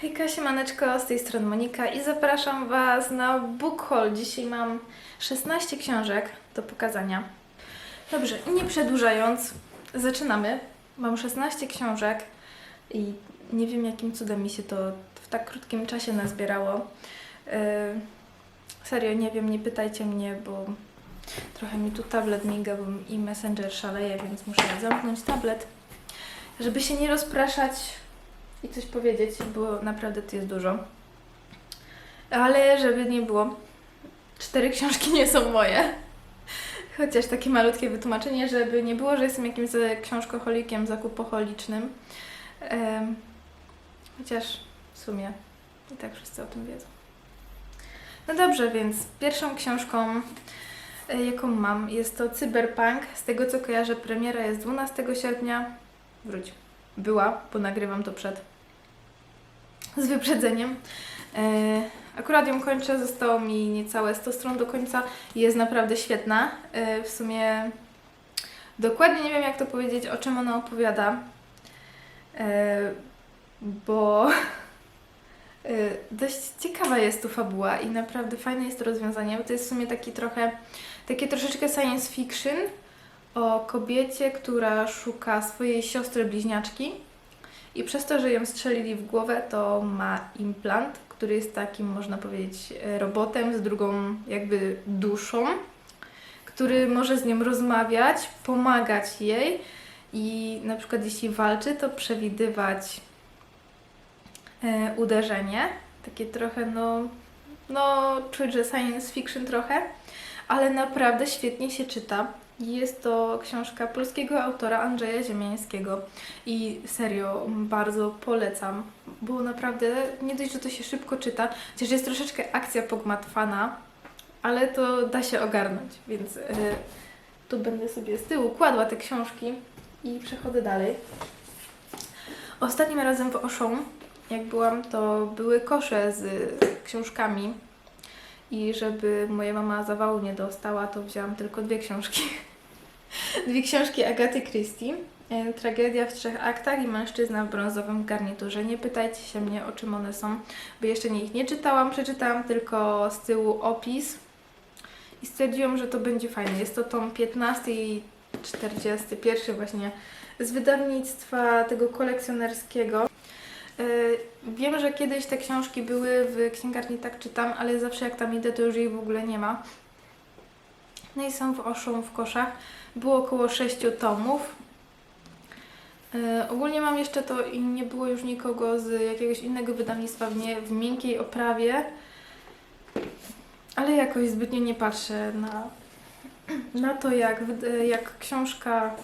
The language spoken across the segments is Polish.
Hejka, siemaneczko, z tej strony Monika i zapraszam Was na book haul. Dzisiaj mam 16 książek do pokazania. Dobrze, nie przedłużając, zaczynamy. Mam 16 książek i nie wiem jakim cudem mi się to w tak krótkim czasie nazbierało. Yy, serio, nie wiem, nie pytajcie mnie, bo trochę mi tu tablet miga i Messenger szaleje, więc muszę zamknąć tablet, żeby się nie rozpraszać i coś powiedzieć, bo naprawdę to jest dużo. Ale żeby nie było, cztery książki nie są moje. Chociaż takie malutkie wytłumaczenie, żeby nie było, że jestem jakimś książkoholikiem, zakupoholicznym. Em, chociaż w sumie i tak wszyscy o tym wiedzą. No dobrze, więc pierwszą książką, e, jaką mam, jest to Cyberpunk. Z tego co kojarzę, premiera jest 12 sierpnia. Wróć była, bo nagrywam to przed z wyprzedzeniem. E, akurat ją kończę, zostało mi niecałe 100 stron do końca i jest naprawdę świetna. E, w sumie dokładnie nie wiem jak to powiedzieć, o czym ona opowiada, e, bo e, dość ciekawa jest tu fabuła i naprawdę fajne jest to rozwiązanie, bo to jest w sumie taki trochę, takie troszeczkę science fiction, o kobiecie, która szuka swojej siostry bliźniaczki i przez to, że ją strzelili w głowę, to ma implant, który jest takim, można powiedzieć, robotem z drugą jakby duszą, który może z nią rozmawiać, pomagać jej i na przykład jeśli walczy, to przewidywać e, uderzenie. Takie trochę, no, no, czuć, że science fiction trochę, ale naprawdę świetnie się czyta. Jest to książka polskiego autora Andrzeja Ziemiańskiego i serio bardzo polecam, bo naprawdę nie dość, że to się szybko czyta, chociaż jest troszeczkę akcja pogmatwana, ale to da się ogarnąć, więc y, tu będę sobie z tyłu kładła te książki i przechodzę dalej. Ostatnim razem w Auchan, jak byłam, to były kosze z książkami i żeby moja mama zawału nie dostała, to wzięłam tylko dwie książki. Dwie książki Agaty Christie. E, Tragedia w trzech aktach i Mężczyzna w brązowym garniturze. Nie pytajcie się mnie, o czym one są, bo jeszcze nie ich nie czytałam. Przeczytałam tylko z tyłu opis i stwierdziłam, że to będzie fajne. Jest to tom 15 i 41 właśnie z wydawnictwa tego kolekcjonerskiego. E, Wiem, że kiedyś te książki były w księgarni Tak Czytam, ale zawsze jak tam idę, to już jej w ogóle nie ma. Są w Oszą w koszach. Było około 6 tomów. E, ogólnie mam jeszcze to i nie było już nikogo z jakiegoś innego wydawnictwa w, nie, w miękkiej oprawie. Ale jakoś zbytnio nie patrzę na, na to, jak, jak książka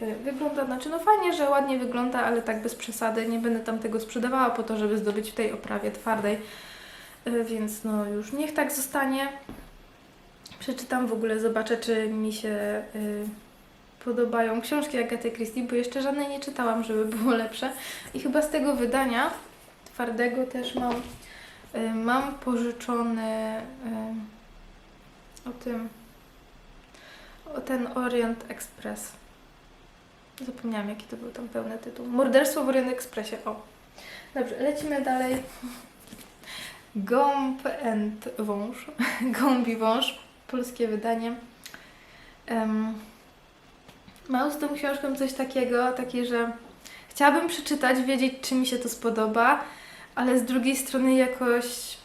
e, wygląda. Znaczy, no fajnie, że ładnie wygląda, ale tak bez przesady. Nie będę tam tego sprzedawała po to, żeby zdobyć w tej oprawie twardej. E, Więc no już niech tak zostanie. Przeczytam w ogóle, zobaczę, czy mi się y, podobają książki Agaty Christie, bo jeszcze żadnej nie czytałam, żeby było lepsze. I chyba z tego wydania twardego też mam, y, mam pożyczony y, o tym, o ten Orient Express. Zapomniałam, jaki to był tam pełny tytuł. Morderstwo w Orient Expressie, o. Dobrze, lecimy dalej. Gąb and wąż. Gąbi wąż polskie wydanie. Um, mam z tą książką coś takiego, takie, że chciałabym przeczytać, wiedzieć, czy mi się to spodoba, ale z drugiej strony jakoś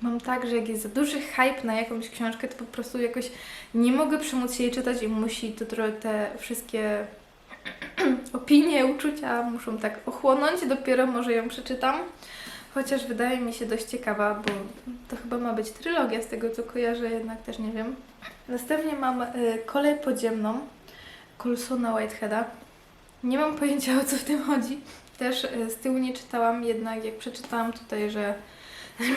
mam tak, że jak jest za duży hype na jakąś książkę, to po prostu jakoś nie mogę przemóc jej czytać i musi to trochę te wszystkie opinie, uczucia muszą tak ochłonąć, dopiero może ją przeczytam. Chociaż wydaje mi się dość ciekawa, bo to chyba ma być trylogia z tego co kojarzę, jednak też nie wiem. Następnie mam y, Kolej Podziemną Coulsona Whiteheada. Nie mam pojęcia o co w tym chodzi. Też y, z tyłu nie czytałam, jednak jak przeczytałam tutaj, że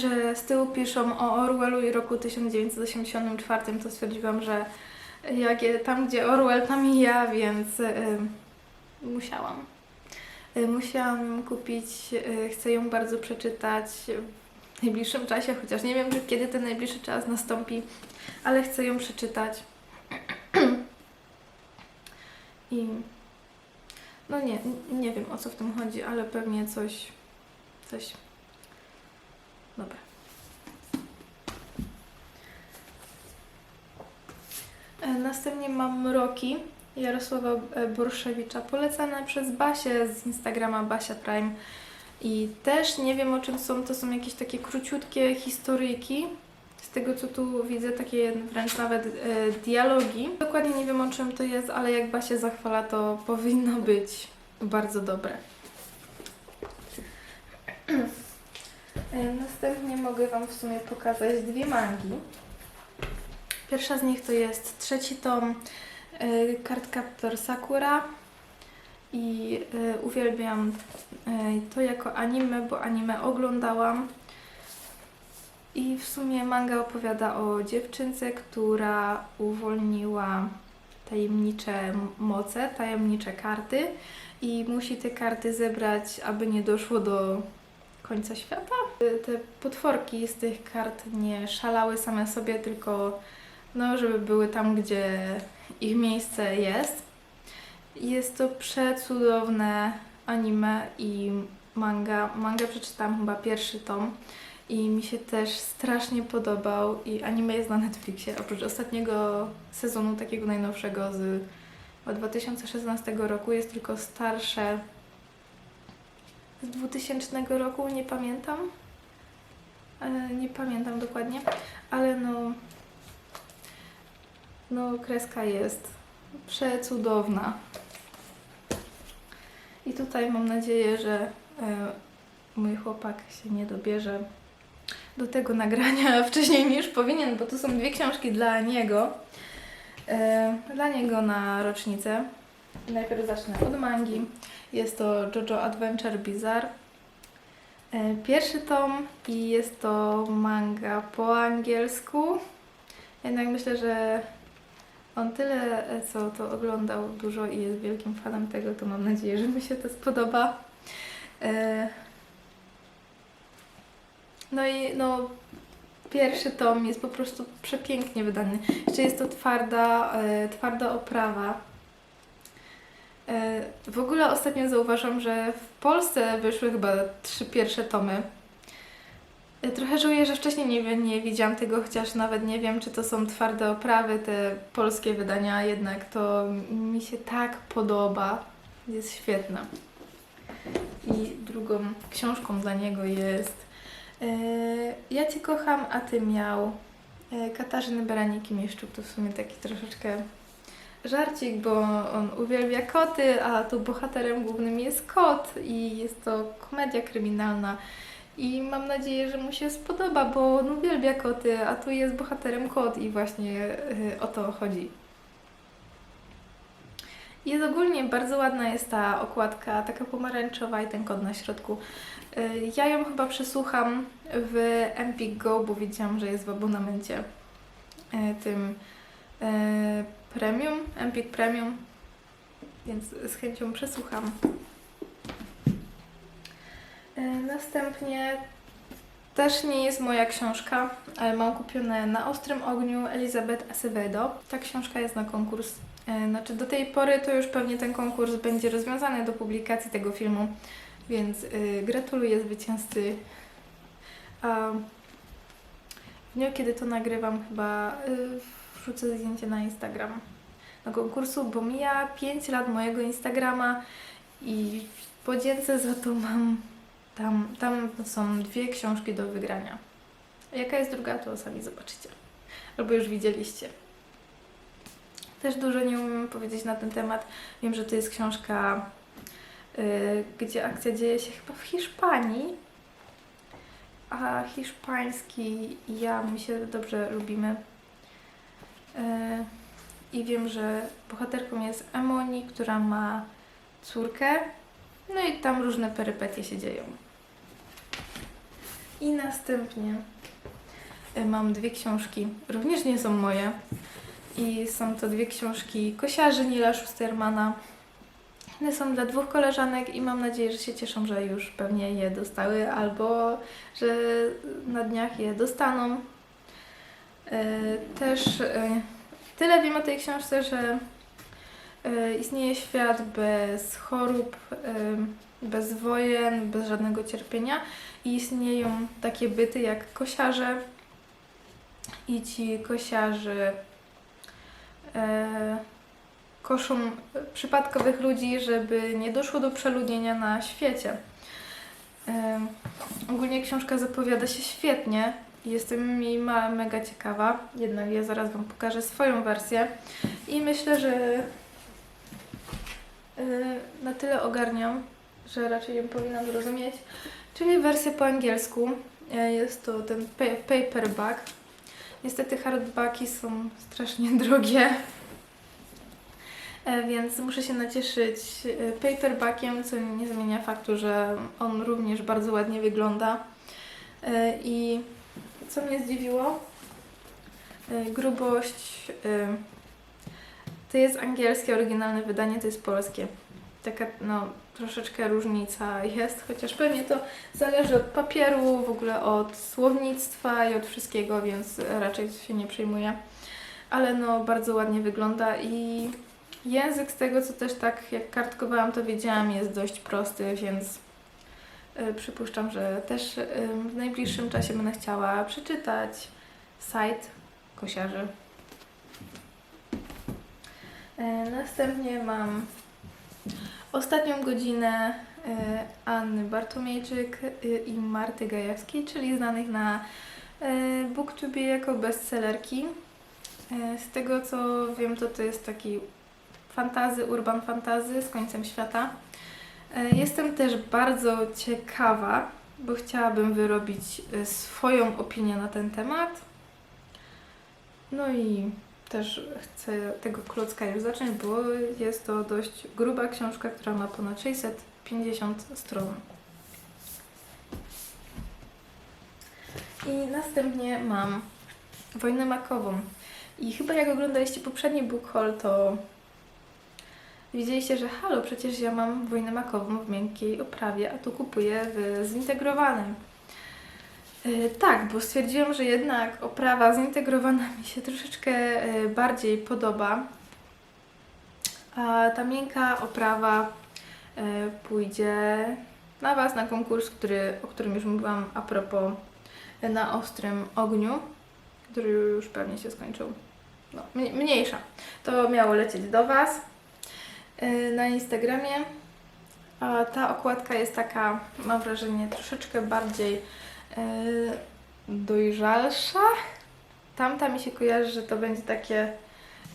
że z tyłu piszą o Orwellu i roku 1984, to stwierdziłam, że jak tam gdzie Orwell, tam i ja, więc y, musiałam. Y, Musiałam ją kupić, y, chcę ją bardzo przeczytać w najbliższym czasie, chociaż nie wiem, kiedy ten najbliższy czas nastąpi, ale chcę ją przeczytać. I No nie, nie wiem o co w tym chodzi, ale pewnie coś. Coś. Dobra. E, Następnie mam mroki Jarosława e, Borszewicza, polecane przez Basię z Instagrama Basia Prime. I też nie wiem o czym są, to są jakieś takie króciutkie historyjki. Z tego co tu widzę, takie wręcz nawet e, dialogi. Dokładnie nie wiem o czym to jest, ale jak Basia zachwala, to powinno być bardzo dobre. E, Następnie mogę Wam w sumie pokazać dwie mangi. Pierwsza z nich to jest trzeci tom Cardcaptor Sakura i e, uwielbiam e, to jako anime, bo anime oglądałam. I w sumie manga opowiada o dziewczynce, która uwolniła tajemnicze moce, tajemnicze karty i musi te karty zebrać, aby nie doszło do końca świata. Te potworki z tych kart nie szalały same sobie, tylko no, żeby były tam, gdzie ich miejsce jest. Jest to przecudowne anime i manga. Manga przeczytałam chyba pierwszy tom i mi się też strasznie podobał i anime jest na Netflixie. Oprócz ostatniego sezonu, takiego najnowszego z od 2016 roku, jest tylko starsze z 2000 roku, nie pamiętam. E, Nie pamiętam dokładnie, ale no no kreska jest przecudowna. I tutaj mam nadzieję, że e, mój chłopak się nie dobierze do tego nagrania wcześniej niż powinien, bo tu są dwie książki dla niego. E, dla niego na rocznicę. Najpierw zacznę od mangi. Jest to JoJo Adventure Bizarre. E, Pierwszy tom i jest to manga po angielsku. Jednak myślę, że on tyle, co to oglądał dużo i jest wielkim fanem tego, to mam nadzieję, że mi się to spodoba. E, No i no, pierwszy tom jest po prostu przepięknie wydany. Jeszcze jest to twarda, e, twarda oprawa. E, W ogóle ostatnio zauważam, że w Polsce wyszły chyba trzy pierwsze tomy. Trochę żałuję, że wcześniej nie, nie widziałam tego, chociaż nawet nie wiem, czy to są twarde oprawy, te polskie wydania, jednak to mi się tak podoba. Jest świetna. I drugą książką dla niego jest e, Ja Cię kocham, a Ty miał e, Katarzyny Baraniki-Mieszczuk. To w sumie taki troszeczkę żarcik, bo on uwielbia koty, a tu bohaterem głównym jest kot i jest to komedia kryminalna. I mam nadzieję, że mu się spodoba, bo on uwielbia koty, a tu jest bohaterem kot i właśnie y, o to chodzi. Jest ogólnie bardzo ładna jest ta okładka, taka pomarańczowa i ten kod na środku. Y, Ja ją chyba przesłucham w Empik Go, bo widziałam, że jest w abonamencie y, tym premium, Empik Premium, więc z chęcią przesłucham. E, Następnie też nie jest moja książka, ale mam kupione na Ostrym Ogniu Elizabeth Acevedo. Ta książka jest na konkurs. E, Znaczy do tej pory to już pewnie ten konkurs będzie rozwiązany do publikacji tego filmu, więc y, gratuluję zwycięzcy. A w dniu, kiedy to nagrywam, chyba y, wrzucę zdjęcie na Instagram do konkursu, bo mija 5 lat mojego Instagrama i w podzięce za to mam tam, tam są dwie książki do wygrania. Jaka jest druga, to sami zobaczycie. Albo już widzieliście. Też dużo nie umiem powiedzieć na ten temat. Wiem, że to jest książka, y, gdzie akcja dzieje się chyba w Hiszpanii. A hiszpański i ja, my się dobrze lubimy. Y, I wiem, że bohaterką jest Emoni, która ma córkę, no i tam różne perypetie się dzieją. I następnie y, mam dwie książki, również nie są moje. I są to dwie książki kosiarzy Nila Schustermana. One są dla dwóch koleżanek i mam nadzieję, że się cieszą, że już pewnie je dostały albo że na dniach je dostaną. Y, Też y, tyle wiem o tej książce, że E, Istnieje świat bez chorób, bez wojen, bez żadnego cierpienia i istnieją takie byty jak kosiarze i ci kosiarze e, koszą przypadkowych ludzi, żeby nie doszło do przeludnienia na świecie. Em, ogólnie książka zapowiada się świetnie. Jestem jej mega ciekawa, jednak ja zaraz Wam pokażę swoją wersję i myślę, że na tyle ogarniam, że raczej ją powinnam zrozumieć. Czyli wersja po angielsku. E, Jest to ten pa- paperback. Niestety hardbacki są strasznie drogie, E, więc muszę się nacieszyć paperbackiem, co nie zmienia faktu, że on również bardzo ładnie wygląda. I co mnie zdziwiło? Grubość. To jest angielskie oryginalne wydanie, to jest polskie. Taka, no, troszeczkę różnica jest, chociaż pewnie to zależy od papieru, w ogóle od słownictwa i od wszystkiego, więc raczej się nie przejmuję. Ale no, bardzo ładnie wygląda i język z tego, co też tak jak kartkowałam, to wiedziałam, jest dość prosty, więc y, przypuszczam, że też y, w najbliższym czasie będę chciała przeczytać site kosiarzy. E, Następnie mam ostatnią godzinę e, Anny Bartomiejczyk e, i Marty Gajewskiej, czyli znanych na BookTubie jako bestsellerki. Z tego co wiem, to to jest taki fantazy, urban fantazy z końcem świata. Jestem też bardzo ciekawa, bo chciałabym wyrobić swoją opinię na ten temat. No i też chcę tego klocka już zacząć, bo jest to dość gruba książka, która ma ponad 650 stron. I następnie mam Wojnę Makową. I chyba jak oglądaliście poprzedni book haul, to widzieliście, że halo, przecież ja mam Wojnę Makową w miękkiej oprawie, a tu kupuję w zintegrowanym. E, Tak, bo stwierdziłam, że jednak oprawa zintegrowana mi się troszeczkę e, bardziej podoba. A ta miękka oprawa e, pójdzie na Was na konkurs, który, o którym już mówiłam a propos na ostrym ogniu, który już pewnie się skończył. No, mniej- mniejsza. To miało lecieć do Was na Instagramie. A ta okładka jest taka, mam wrażenie, troszeczkę bardziej dojrzalsza. Tamta mi się kojarzy, że to będzie takie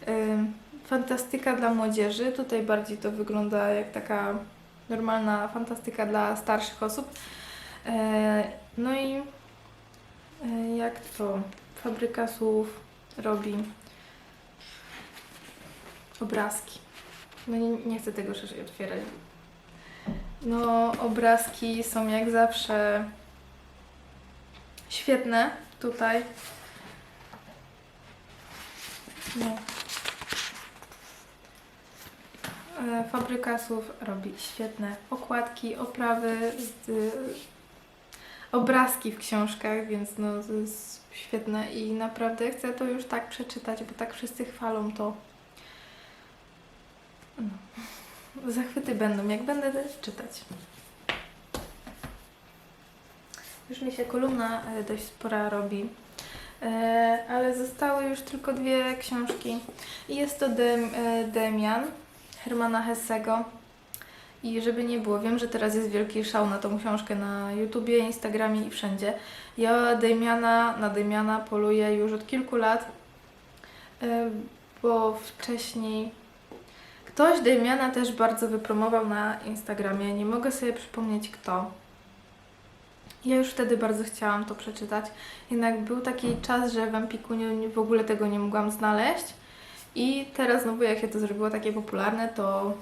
ym, fantastyka dla młodzieży. Tutaj bardziej to wygląda jak taka normalna fantastyka dla starszych osób. E, no i e, jak to fabryka słów robi obrazki. No nie, nie chcę tego szerzej otwierać. No, obrazki są jak zawsze świetne tutaj. No. E, Fabryka słów robi świetne okładki, oprawy, z, obrazki w książkach, więc no to jest świetne i naprawdę chcę to już tak przeczytać, bo tak wszyscy chwalą to. No. Zachwyty będą, jak będę czytać. Już mi się kolumna e, dość spora robi, E, ale zostały już tylko dwie książki. I Jest to Dem, e, Demian Hermana Hessego. I żeby nie było, wiem, że teraz jest wielki szał na tą książkę na YouTubie, Instagramie i wszędzie. Ja Demiana, na Demiana poluję już od kilku lat, bo wcześniej ktoś Demiana też bardzo wypromował na Instagramie. Nie mogę sobie przypomnieć kto. Ja już wtedy bardzo chciałam to przeczytać, jednak był taki czas, że w Empiku nie, w ogóle tego nie mogłam znaleźć. I teraz znowu jak się to zrobiło takie popularne, to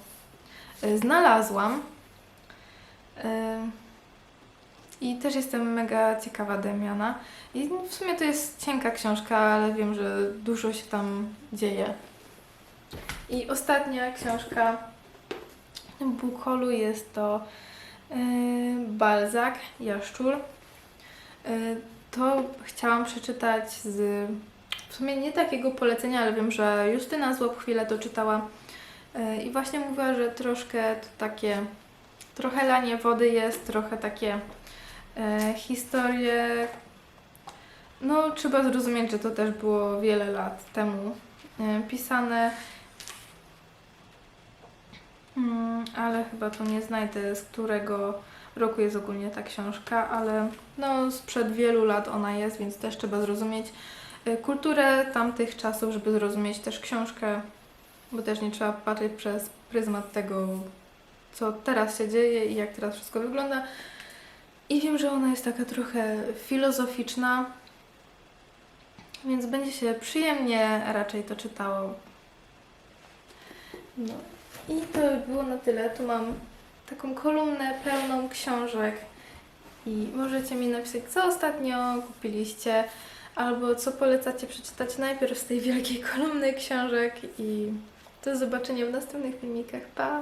y, znalazłam. Y, I też jestem mega ciekawa Demiana. I w sumie to jest cienka książka, ale wiem, że dużo się tam dzieje. I ostatnia książka w tym bookholu jest to Balzak, Jaszczur. Yy, To chciałam przeczytać z w sumie nie takiego polecenia, ale wiem, że Justyna Złap chwilę to czytała E, I właśnie mówiła, że troszkę to takie, trochę lanie wody jest, trochę takie historie. No, trzeba zrozumieć, że to też było wiele lat temu pisane. Mm, ale chyba tu nie znajdę, z którego roku jest ogólnie ta książka, ale no sprzed wielu lat ona jest, więc też trzeba zrozumieć y, kulturę tamtych czasów, żeby zrozumieć też książkę, bo też nie trzeba patrzeć przez pryzmat tego, co teraz się dzieje i jak teraz wszystko wygląda. I wiem, że ona jest taka trochę filozoficzna, więc będzie się przyjemnie raczej to czytało. No i to by było na tyle. Tu mam taką kolumnę pełną książek i możecie mi napisać, co ostatnio kupiliście, albo co polecacie przeczytać najpierw z tej wielkiej kolumny książek i do zobaczenia w następnych filmikach. Pa!